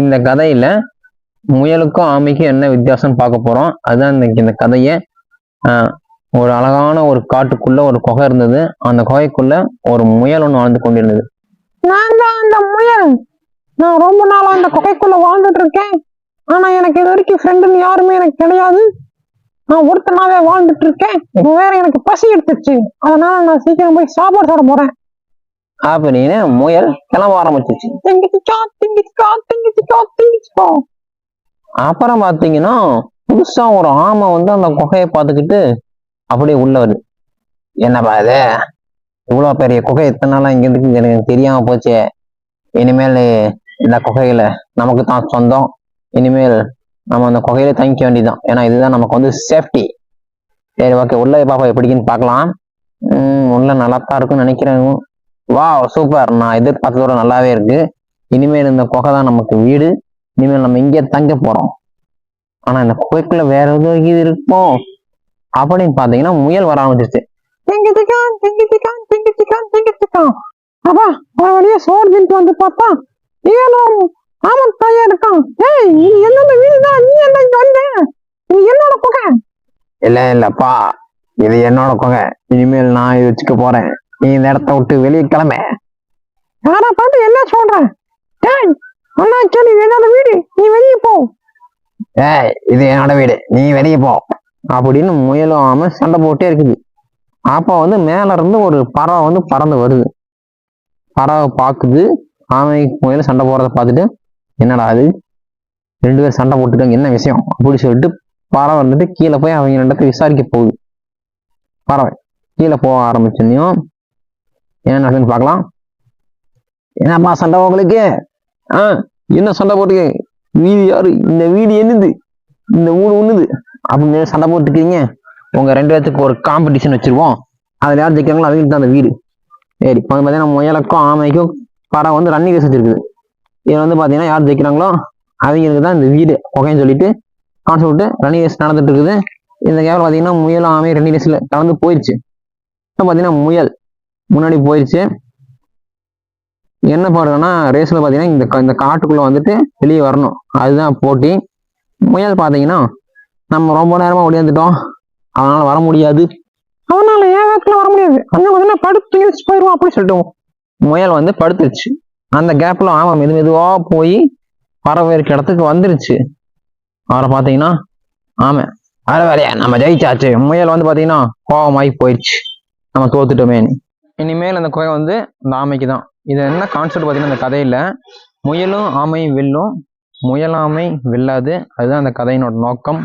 இந்த கதையில முயலுக்கும் ஆமைக்கும் என்ன வித்தியாசம்னு பார்க்க போறோம். அதுதான் இன்னைக்கு இந்த கதையை. ஒரு அழகான ஒரு காட்டுக்குள்ள ஒரு குகை இருந்தது. அந்த குகைக்குள்ள ஒரு முயல் ஒன்று வாழ்ந்து கொண்டிருந்தது. நான் தான் அந்த முயல். நான் ரொம்ப நாளா அந்த குகைக்குள்ள வாழ்ந்துட்டு இருக்கேன். ஆனா எனக்கு இது வரைக்கும் ஃப்ரெண்டுன்னு யாருமே எனக்கு கிடையாது. நான் ஒருத்தனாவே வாழ்ந்துட்டு இருக்கேன். வேற எனக்கு பசி எடுத்துச்சு. அதனால நான் சீக்கிரம் போய் சாப்பாடு சாப்பிட போறேன். அப்படின்னு முயல் கிளம்ப ஆரம்பிச்சிச்சு. அப்புறம் பார்த்தீங்கன்னா புதுசா ஒரு ஆமை வந்து அந்த குகையை பார்த்துக்கிட்டு அப்படியே உள்ள வருது. என்னப்பா இது? இவ்வளோ பெரிய குகை எத்தனை நாளா இங்க இருக்கு எனக்கு தெரியாம போச்சே. இனிமேல் இந்த குகையில நமக்கு தான் சொந்தம். இனிமேல் நம்ம அந்த குகையில தங்கிக்க வேண்டியதுதான். ஏன்னா இதுதான் நமக்கு வந்து சேஃப்டி சரி ஓகே உள்ள பாப்பா எப்படின்னு பார்க்கலாம். உள்ள நல்லா தான் இருக்கும்னு நினைக்கிறேன். வா சூப்பர் நான் எதிர்பார்த்ததோட நல்லாவே இருக்கு. இனிமேல் இந்த குகை தான் நமக்கு வீடு. இனிமேல் நம்ம இங்கே தங்க போறோம். ஆனா இந்த குகைக்குள்ள வேற ஏதோ இது இருக்கும் அப்படின்னு பாத்தீங்கன்னா முயல் வர ஆரம்பிச்சிருச்சு. திங்கிச்சிக்கா திங்கிச்சிக்கா திங்கிச்சிக்கா திங்கிச்சிக்கா அப்பா ஒரு வழியா சோறு தின்ட்டு வந்து பார்த்தா ஏனோ ஆமன் தாயா இருக்கான். ஏய் நீ என்னோட வீடு தான். நீ என்ன இங்க வந்த? இது என்னோட குகை. இல்ல இல்லப்பா. இது என்னோட குகை. இனிமேல் நான் இது வச்சுக்க போறேன். நீ இந்த இடத்த விட்டு வெளியே கிளம்ப. யாரா பார்த்து என்ன சொல்ற? ஏய் அண்ணா கேள்வி என்னோட வீடு. நீ வெளியே போ. ஏய் இது என்னோட வீடு. நீ வெளியே போ. அப்படின்னு முயலும் ஆம சண்டை போட்டே இருக்குது. அப்போ வந்து மேல இருந்து ஒரு பறவை வந்து பறந்து வருது. பறவை பார்க்குது ஆமை முயல் சண்டை போறத பார்த்துட்டு என்னடா அது? ரெண்டு பேரும் சண்டை போட்டுட்டாங்க. என்ன விஷயம்? அப்படி சொல்லிட்டு பறவை வந்துட்டு கீழே போய் அவங்க ரெண்டு விசாரிக்க போகுது. பறவை கீழே போக ஆரம்பிச்சோன்னையும் என்ன நடக்குதுன்னு பார்க்கலாம். என்னம்மா சண்டை உங்களுக்கு? ஆ என்ன சண்டை போட்டுக்க? வீடு யாரு? இந்த வீடு என்னது? இந்த ஊர் ஒண்ணுது அப்படின்னு சண்டை போட்டுக்கிறீங்க. உங்க ரெண்டு பேர்த்துக்கு ஒரு காம்படிஷன் வச்சிருவோம். அதில் யார் ஜெயிக்கிறாங்களோ அவங்களுக்கு தான் அந்த வீடு. சரி இப்போ வந்து பார்த்தீங்கன்னா முயலுக்கும் ஆமைக்கும் படம் வந்து ரன்னிங் ரேஸ் வச்சிருக்குது. இதில் வந்து பார்த்தீங்கன்னா யார் ஜெயிக்கிறாங்களோ அவங்களுக்கு தான் இந்த வீடு ஓகேன்னு சொல்லிட்டு கான்செப்ட் விட்டு ரன்னிங் ரேஸ் நடந்துட்டு இருக்குது. இந்த கேப்பில் பார்த்தீங்கன்னா முயலும் ஆமை ரன்னிங் ரேஸில் கலந்து போயிடுச்சு இப்போ பார்த்தீங்கன்னா முயல். முன்னாடி போயிடுச்சு என்ன பாடுறதுன்னா ரேஸில் பார்த்தீங்கன்னா இந்த இந்த காட்டுக்குள்ளே வந்துட்டு வெளியே வரணும். அதுதான் போட்டி. முயல் பார்த்தீங்கன்னா நம்ம ரொம்ப நேரமாக ஒடியாந்துட்டோம் அதனால் வர முடியாது. அவனால் ஏகத்தில் வர முடியாது? அண்ணன் கொஞ்சம் படுத்து தூங்கி போயிடுவோம் அப்படின்னு சொல்லிட்டு முயல் வந்து படுத்துருச்சு. அந்த கேப்பில் ஆமாம் மெது மெதுவாக போய் பறவை இருக்க இடத்துக்கு வந்துருச்சு. அவரை பார்த்தீங்கன்னா ஆமாம் வர வேலையா? நம்ம ஜெயிச்சாச்சு. முயல் வந்து பார்த்தீங்கன்னா கோபமாகி போயிடுச்சு நம்ம தோத்துட்டோமே இனிமேல் அந்த குறை வந்து இந்த ஆமைக்கு தான் இது என்ன கான்செப்ட் பார்த்தீங்கன்னா அந்த கதையில் முயலும் ஆமையும் வெல்லும் முயலாமை வெல்லாது அதுதான் அந்த கதையினோட நோக்கம்.